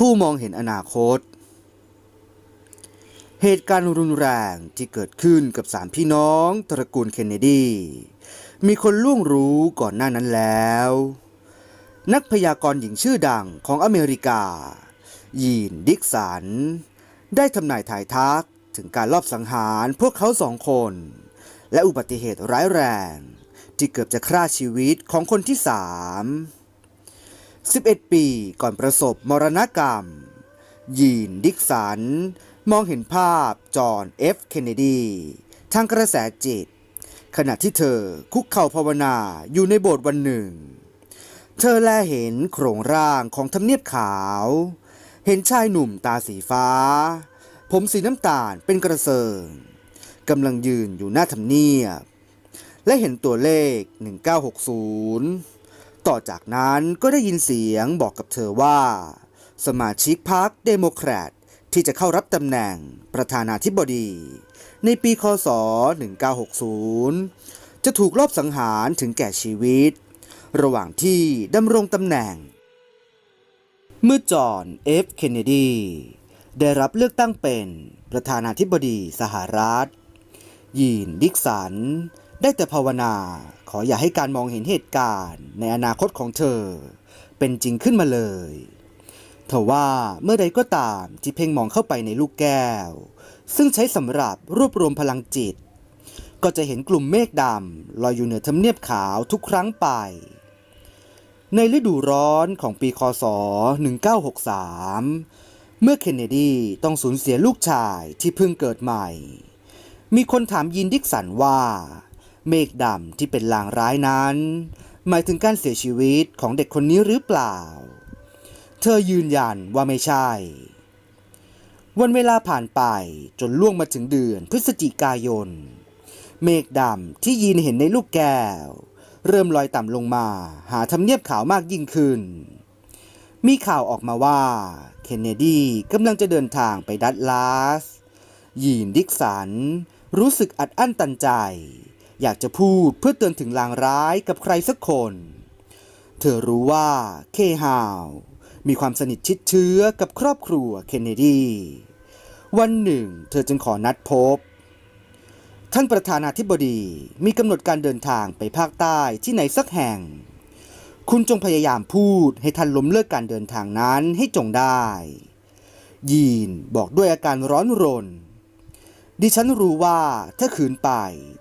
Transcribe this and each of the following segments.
ผู้มองเห็นอนาคต เหตุการณ์รุนแรงที่เกิดขึ้นกับสามพี่น้องตระกูลเคนเนดี มีคนล่วงรู้ก่อนหน้านั้นแล้ว นักพยากรณ์หญิงชื่อดังของอเมริกา ยีนดิกสัน ได้ทำนายถ่ายทักถึงการลอบสังหารพวกเขาสองคน และอุบัติเหตุร้ายแรง ที่เกือบจะฆ่าชีวิตของคนที่สาม 11 ปีก่อนประสบมรณกรรม ยีนดิกสัน มองเห็นภาพจอห์นเอฟเคนเนดีทางกระแสจิต ขณะที่เธอคุกเข่าภาวนาอยู่ในโบสถ์วันหนึ่ง เธอแลเห็นโครงร่างของทำเนียบขาว เห็นชายหนุ่มตาสีฟ้า ผมสีน้ำตาลเป็นกระเซิงกำลังยืนอยู่หน้าทำเนียบ และเห็นตัวเลข 1960 ต่อจากนั้นก็ได้ยินเสียงบอกกับเธอว่า สมาชิกพรรคเดโมแครตที่จะเข้ารับตำแหน่งประธานาธิบดี ในปีคศ 1960 จะถูกลอบสังหารถึงแก่ชีวิต ระหว่างที่ดำรงตำแหน่ง เมื่อจอห์นเอฟเคนเนดี ได้รับเลือกตั้งเป็นประธานาธิบดีสหรัฐ ยีนดิกสัน ได้แต่ภาวนาขออย่าให้การมองเห็นเหตุการณ์ ในอนาคตของเธอ เป็นจริงขึ้นมาเลยเทว่าเมื่อใดก็ตามที่เพ่งมองเข้าไปในลูกแก้ว ซึ่งใช้สำหรับรวบรวมพลังจิต ก็จะเห็นกลุ่มเมฆดำลอยอยู่เหนือทำเนียบขาวทุกครั้งไป ในฤดูร้อนของปีคศ 1963 เมื่อเคนเนดีต้องสูญเสียลูกชายที่เพิ่งเกิดใหม่ มีคนถามยินดิกสันว่า เมฆดำที่เป็นลางร้ายนั้น หมายถึงการเสียชีวิตของเด็กคนนี้หรือเปล่า เธอยืนยันว่าไม่ใช่ วันเวลาผ่านไปจนล่วงมาถึงเดือนพฤศจิกายน เมฆดำที่ยีนเห็นในลูกแก้ว เริ่มลอยต่ำลงมาหาทำเนียบขาวมากยิ่งขึ้น มีข่าวออกมาว่าเคนเนดีกำลังจะเดินทางไปดัตลาสยีนดิกสันรู้สึกอัดอั้นตันใจ อยากจะพูดเพื่อเตือนถึงลางร้ายกับใครสักคน เธอรู้ว่าเคฮาวมีความสนิทชิดเชื้อกับครอบครัวเคนเนดี วันหนึ่ง เธอจึงขอนัดพบ ท่านประธานาธิบดีมีกำหนดการเดินทางไปภาคใต้ที่ไหนสักแห่ง คุณจงพยายามพูดให้ท่านล้มเลิกการเดินทางนั้นให้จงได้ ยีนบอกด้วยอาการร้อนรน ดิฉันรู้ว่าถ้าขืนไป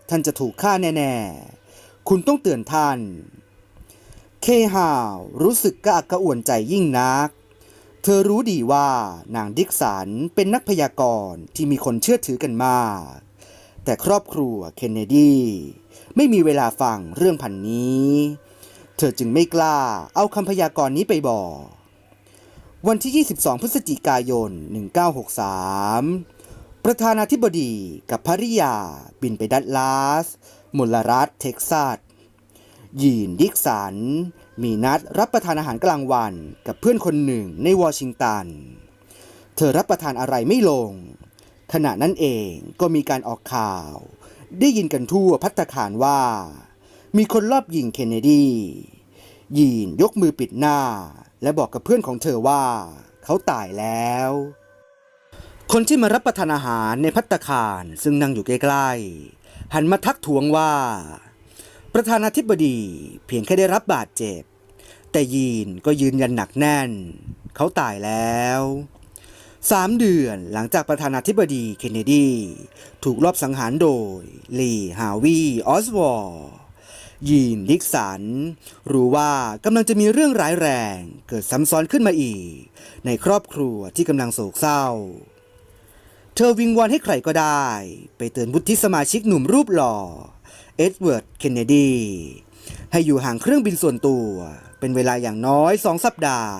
ท่านจะถูกฆ่าแน่ๆ คุณต้องเตือนท่าน เคฮาวรู้สึกกระอักกระอ่วนใจยิ่งนัก เธอรู้ดีว่านางดิกสันเป็นนักพยากรณ์ที่มีคนเชื่อถือกันมาก แต่ครอบครัวเคนเนดีไม่มีเวลาฟังเรื่องพันนี้ เธอจึงไม่กล้าเอาคำพยากรณ์นี้ไปบอก วันที่ 22 พฤศจิกายน 1963 ประธานาธิบดีกับภริยาบินไปดัตลาสมลรัฐเท็กซัสยีนดิกสัน มีนัดรับประทานอาหารกลางวันกับเพื่อนคนหนึ่งในวอชิงตัน เธอรับประทานอะไรไม่ลง ขณะนั้นเองก็มีการออกข่าว ได้ยินกันทั่วพัตตาคารว่า มีคนลอบยิงเคนเนดี ยีนยกมือปิดหน้า และบอกกับเพื่อนของเธอว่า เขาตายแล้ว คนที่มารับประทานอาหารในพัตตาคารซึ่งนั่งอยู่ใกล้ๆ หันมาทักทวงว่า ประธานาธิบดีเพียงแค่ได้รับบาดเจ็บ แต่ยีนก็ยืนยันหนักแน่น เขาตายแล้วสามเดือนหลังจากประธานาธิบดีเคนเนดี ถูกลอบสังหารโดย ลีฮาวีออสวอร์ยีนดิกสัน รู้ว่ากำลังจะมีเรื่องร้ายแรง เกิดซ้ำซ้อนขึ้นมาอีก ในครอบครัวที่กำลังโศกเศร้า เธอวิงวอนให้ใครก็ได้ ไปเตือนวุฒิสมาชิกหนุ่มรูปหล่อ เอ็ดเวิร์ด เคนเนดี ให้อยู่ห่างเครื่องบินส่วนตัว เป็นเวลาอย่างน้อยสองสัปดาห์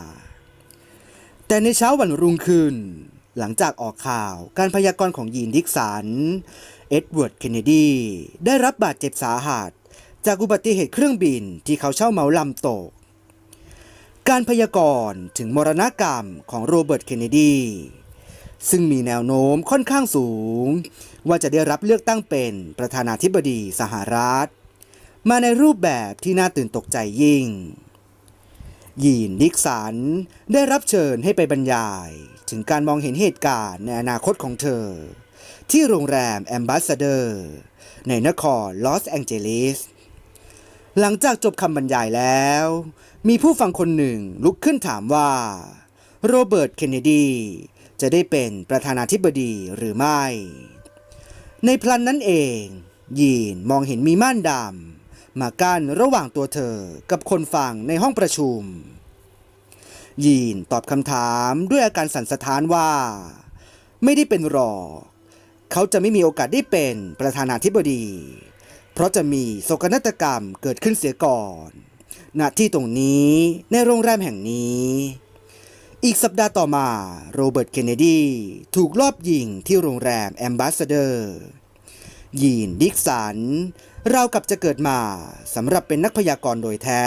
แต่ในเช้าวันรุ่งขึ้น หลังจากออกข่าวการพยากรณ์ของยีนดิกสัน เอ็ดเวิร์ด เคนเนดี ได้รับบาดเจ็บสาหัส จากอุบัติเหตุเครื่องบินที่เขาเช่าเหมาลำตก การพยากรณ์ถึงมรณกรรมของโรเบิร์ต เคนเนดี ซึ่งมีแนวโน้มค่อนข้างสูง ว่าจะได้รับเลือกตั้งเป็นประธานาธิบดีสหรัฐ มาในรูปแบบที่น่าตื่นตกใจยิ่ง ยีนดิกสันได้รับเชิญให้ไปบรรยาย ถึงการมองเห็นเหตุการณ์ในอนาคตของเธอ ที่โรงแรมแอมบ s สเดอร์ ในนครลอสแองเจลิสหลังจากจบคำบรรยายแล้ว มีผู้ฟังคนหนึ่งลุกขึ้นถามว่า โรเบิร์ต เคนเนดี จะได้เป็นประธานาธิบดีหรือไม่ ในพลันนั้นเอง ยีนมองเห็นมีม่านดำมากั้นระหว่างตัวเธอกับคนฟังในห้องประชุม ยีนตอบคำถามด้วยอาการสั่นสะท้านว่า ไม่ได้เป็นรอ เขาจะไม่มีโอกาสได้เป็นประธานาธิบดี เพราะจะมีโศกนาฏกรรมเกิดขึ้นเสียก่อนณที่ตรงนี้ในโรงแรมแห่งนี้ อีกสัปดาห์ต่อมาโรเบิร์ต เคนเนดี ถูกลอบยิงที่โรงแรมแอมบ s สเดอร์ ยีน ดิกสันเรากับจะเกิดมาสำหรับเป็นนักพยากรณ์โดยแท้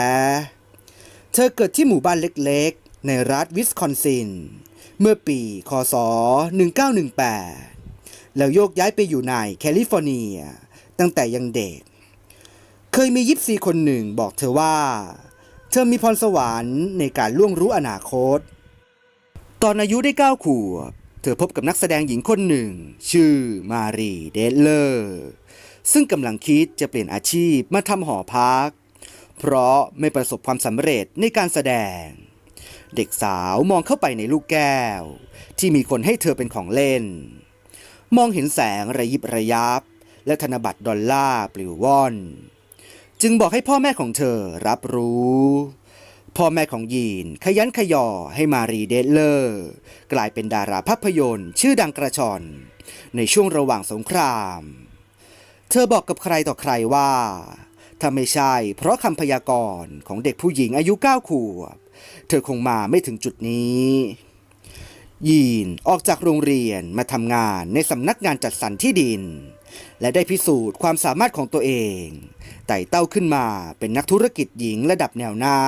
เธอเกิดที่หมู่บ้านเล็กๆ ในรัฐวิสคอนซิน เมื่อปี คศ 1918 แล้วโยกย้ายไปอยู่ในแคลิฟอร์เนีย ตั้งแต่ยังเด็ก เคยมียิปซีคนหนึ่งบอกเธอว่า เธอมีพรสวรรค์ในการล่วงรู้อนาคต ตอนอายุได้ 9 ขวบ เธอพบกับนักแสดงหญิงคนหนึ่ง ชื่อมารีเดลเลอร์ ซึ่งกำลังคิดจะเปลี่ยนอาชีพมาทำหอพัก เพราะไม่ประสบความสำเร็จในการแสดง เด็กสาวมองเข้าไปในลูกแก้ว ที่มีคนให้เธอเป็นของเล่น มองเห็นแสงระยิบระยับ และธนบัตรดอลลาร์ปลิวว่อน จึงบอกให้พ่อแม่ของเธอรับรู้ พ่อแม่ของยีนขยันขยอให้มารีเดลเลอร์ กลายเป็นดาราภาพยนตร์ ชื่อดังกระชอน ในช่วงระหว่างสงคราม เธอบอกกับใครต่อใครว่า ถ้าไม่ใช่เพราะคำพยากรณ์ของเด็กผู้หญิงอายุ 9 ขวบ เธอคงมาไม่ถึงจุดนี้ ยีนออกจากโรงเรียนมาทำงานในสำนักงานจัดสรรที่ดิน และได้พิสูจน์ความสามารถของตัวเองไต่เต้าขึ้นมาเป็นนักธุรกิจหญิงระดับแนวหน้า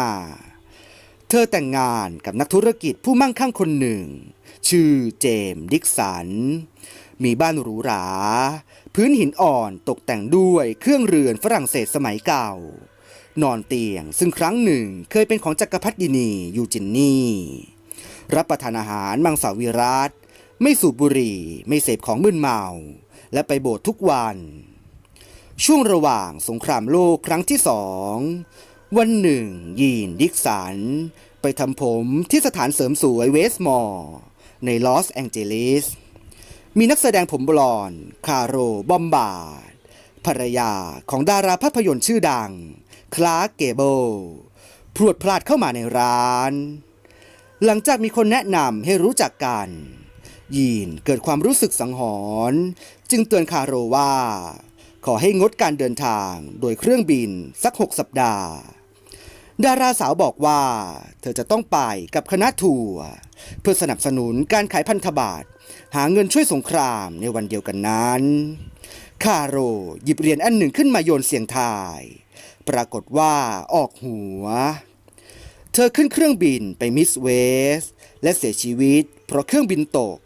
เธอแต่งงานกับนักธุรกิจผู้มั่งคั่งคนหนึ่ง ชื่อเจมส์ดิกสัน มีบ้านหรูหรา พื้นหินอ่อนตกแต่งด้วยเครื่องเรือนฝรั่งเศสสมัยเก่า นอนเตียงซึ่งครั้งหนึ่งเคยเป็นของจักรพรรดินียูจินนี่ รับประทานอาหารมังสวิรัตไม่สูบบุหรี่ ไม่เสพของมึนเมา และไปโบสถ์ทุกวัน ช่วงระหว่างสงครามโลกครั้งที่สอง วันหนึ่ง ยีนดิกสัน ไปทำผมที่สถานเสริมสวยเวสต์มอร์ ในลอสแองเจลิส มีนักแสดงผมบลอนด์คาโรบอมบาดภรรยาของดาราภาพยนตร์ชื่อดัง คลาร์กเกเบิลพรวดพลาดเข้ามาในร้าน หลังจากมีคนแนะนำให้รู้จักกัน ยีนเกิดความรู้สึกสังหรณ์จึงเตือนคาโรว่า ขอให้งดการเดินทางโดยเครื่องบินสักหกสัปดาห์ ดาราสาวบอกว่า เธอจะต้องไปกับคณะทัวร์เพื่อสนับสนุนการขายพันธบัตรหาเงินช่วยสงครามในวันเดียวกันนั้น คาโรหยิบเหรียญอันหนึ่งขึ้นมาโยนเสียงทาย ปรากฏว่าออกหัว เธอขึ้นเครื่องบินไปมิสเวส และเสียชีวิต เพราะเครื่องบินตก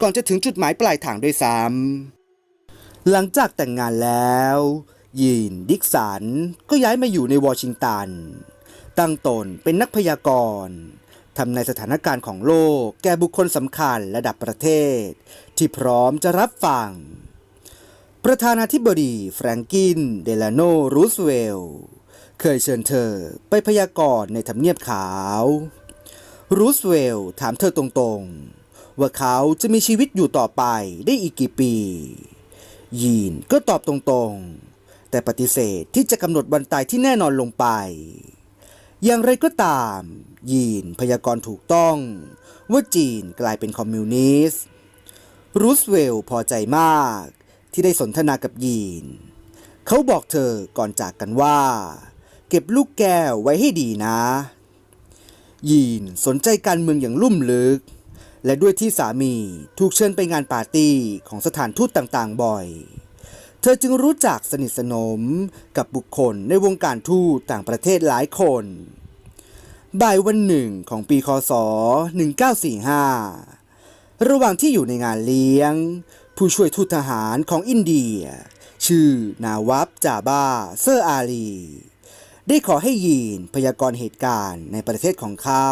ก่อนจะถึงจุดหมายปลายทางด้วยซ้ำหลังจากแต่งงานแล้วยีนดิกสันก็ย้ายมาอยู่ในวอชิงตัน ตั้งตนเป็นนักพยากรณ์ทำในสถานการณ์ของโลกแก่บุคคลสำคัญระดับประเทศ ที่พร้อมจะรับฟัง ประธานาธิบดีแฟรงกิน เดลาโนรูสเวลล์เคยเชิญเธอไปพยากรณ์ในทำเนียบขาว รูสเวลล์ถามเธอตรงๆ ว่าเขาจะมีชีวิตอยู่ต่อไปได้อีกกี่ปี ยีนก็ตอบตรงๆ แต่ปฏิเสธที่จะกำหนดวันตายที่แน่นอนลงไป อย่างไรก็ตาม ยีนพยากรณ์ถูกต้อง ว่าจีนกลายเป็นคอมมิวนิสต์รูสเวล์พอใจมาก ที่ได้สนทนากับยีน เขาบอกเธอก่อนจากกันว่า เก็บลูกแก้วไว้ให้ดีนะ ยีนสนใจการเมืองอย่างลุ่มลึก และด้วยที่สามีถูกเชิญไปงานปาร์ตี้ของสถานทูตต่างๆ บ่อย เธอจึงรู้จักสนิทสนมกับบุคคลในวงการทูตต่างประเทศหลายคน บ่ายวันหนึ่งของปีคศ 1945 ระหว่างที่อยู่ในงานเลี้ยง ผู้ช่วยทูตทหารของอินเดีย ชื่อนาวับจาบาเซอร์อาลีได้ขอให้ยีนพยากรณ์เหตุการณ์ในประเทศของเขา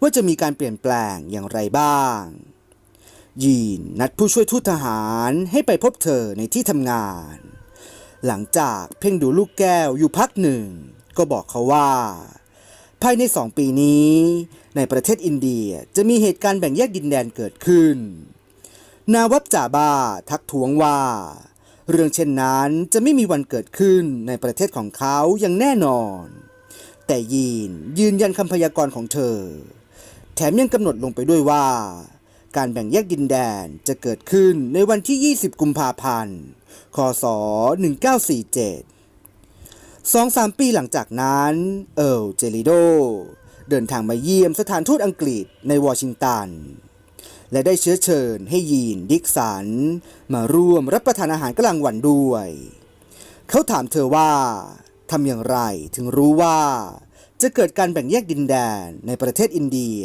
ว่าจะมีการเปลี่ยนแปลงอย่างไรบ้าง ยีนนัดผู้ช่วยทูตทหารให้ไปพบเธอในที่ทำงาน หลังจากเพ่งดูลูกแก้วอยู่พักหนึ่ง ก็บอกเขาว่า ภายในสองปีนี้ ในประเทศอินเดียจะมีเหตุการณ์แบ่งแยกดินแดนเกิดขึ้น นาวับจ่าบ้าทักท้วงว่า เรื่องเช่นนั้นจะไม่มีวันเกิดขึ้นในประเทศของเขาอย่างแน่นอน แต่ยีนยืนยันคำพยากรณ์ของเธอ แถมยังกำหนดลงไปด้วยว่า การแบ่งแยกดินแดนจะเกิดขึ้นในวันที่ 20 กุมภาพันธ์ คศ 1947สองสามปีหลังจากนั้น เอิร์ลเจลิโด เดินทางมาเยี่ยมสถานทูตอังกฤษในวอชิงตัน และได้เชื้อเชิญให้ยีนดิกสัน มาร่วมรับประทานอาหารกลางวันด้วย เขาถามเธอว่าทำอย่างไรถึงรู้ว่า จะเกิดการแบ่งแยกดินแดนในประเทศอินเดีย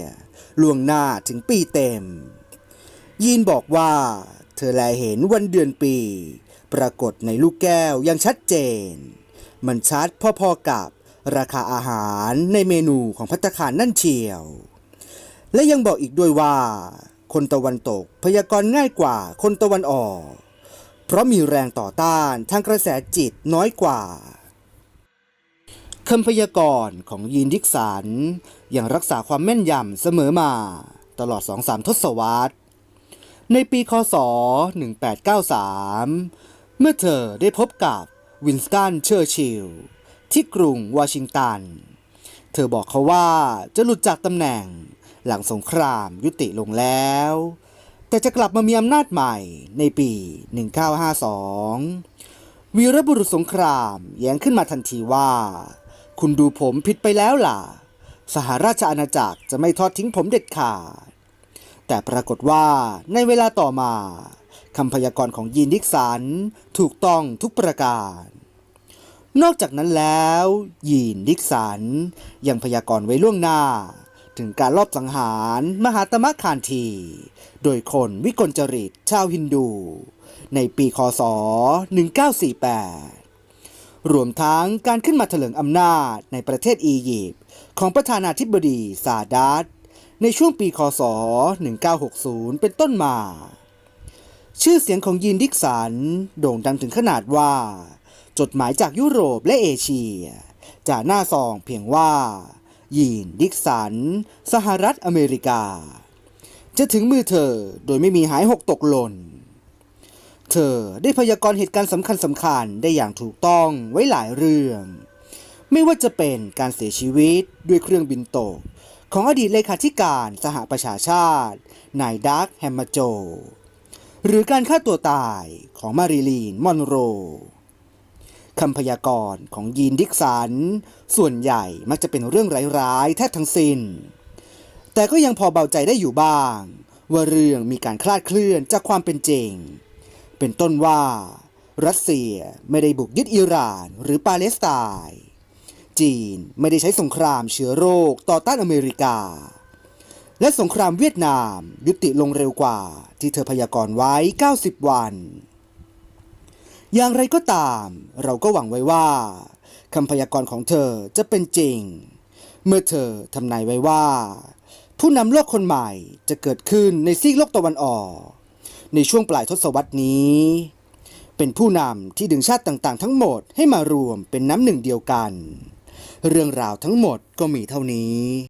ล่วงหน้าถึงปีเต็ม ยีนบอกว่า เธอแลเห็นวันเดือนปี ปรากฏในลูกแก้วอย่างชัดเจน มันชัดพอๆกับราคาอาหารในเมนูของพัตตาคารนั่นเชียว และยังบอกอีกด้วยว่า คนตะวันตกพยากรณ์ง่ายกว่าคนตะวันออก เพราะมีแรงต่อต้านทางกระแสจิตน้อยกว่าคำพยากรณ์ของยีนดิกสันยังรักษาความแม่นยำเสมอมา ตลอด2-3ทศวรรษ ในปีคศ 1893 เมื่อเธอได้พบกับวินสตันเชอร์ชิลล์ที่กรุงวอชิงตัน เธอบอกเขาว่าจะหลุดจากตำแหน่งหลังสงครามยุติลงแล้ว แต่จะกลับมามีอำนาจใหม่ในปี 1952 วีรบุรุษสงครามแย้งขึ้นมาทันทีว่า คุณดูผมผิดไปแล้วล่ะ สหราชอาณาจักรจะไม่ทอดทิ้งผมเด็ดขาด แต่ปรากฏว่าในเวลาต่อมาคำพยากรณ์ของยีนดิกสันถูกต้องทุกประการ นอกจากนั้นแล้วยีนดิกสันยังพยากรณ์ไว้ล่วงหน้า ถึงการลอบสังหารมหาตมะคานที โดยคนวิกลจริตชาวฮินดู ในปีคศ 1948 รวมทั้งการขึ้นมาเถลิงอำนาจในประเทศอียิปต์ของประธานาธิบดีซาดัต ในช่วงปีคศ 1960 เป็นต้นมา ชื่อเสียงของยีนดิกสันโด่งดังถึงขนาดว่า จดหมายจากยุโรปและเอเชียจะหน้าซองเพียงว่า ยีนดิกสัน สหรัฐอเมริกา จะถึงมือเธอโดยไม่มีหายหกตกหล่นเธอได้พยากรณ์เหตุการณ์สำคัญสำคัญได้อย่างถูกต้องไว้หลายเรื่อง ไม่ว่าจะเป็นการเสียชีวิตด้วยเครื่องบินตก ของอดีตเลขาธิการสหประชาชาติ นายดักแฮมมาโจ หรือการฆ่าตัวตายของมาริลีนมอนโรคำพยากรณ์ของยีนดิกสัน ส่วนใหญ่มักจะเป็นเรื่องร้ายๆแทบทั้งสิ้น แต่ก็ยังพอเบาใจได้อยู่บ้าง ว่าเรื่องมีการคลาดเคลื่อนจากความเป็นจริง เป็นต้นว่า รัสเซียไม่ได้บุกยึดอิหร่านหรือปาเลสไตน์ จีนไม่ได้ใช้สงครามเชื้อโรคต่อต้านอเมริกา และสงครามเวียดนามยุติลงเร็วกว่าที่เธอพยากรณ์ไว้ 90 วัน อย่างไรก็ตาม เราก็หวังไว้ว่าคำพยากรณ์ของเธอจะเป็นจริง เมื่อเธอทำนายไว้ว่า ผู้นำโลกคนใหม่จะเกิดขึ้นในซีกโลกตะวันออก ในช่วงปลายทศวรรษนี้ เป็นผู้นำที่ดึงชาติต่างๆ ทั้งหมดให้มารวมเป็นน้ำหนึ่งเดียวกัน เรื่องราวทั้งหมดก็มีเท่านี้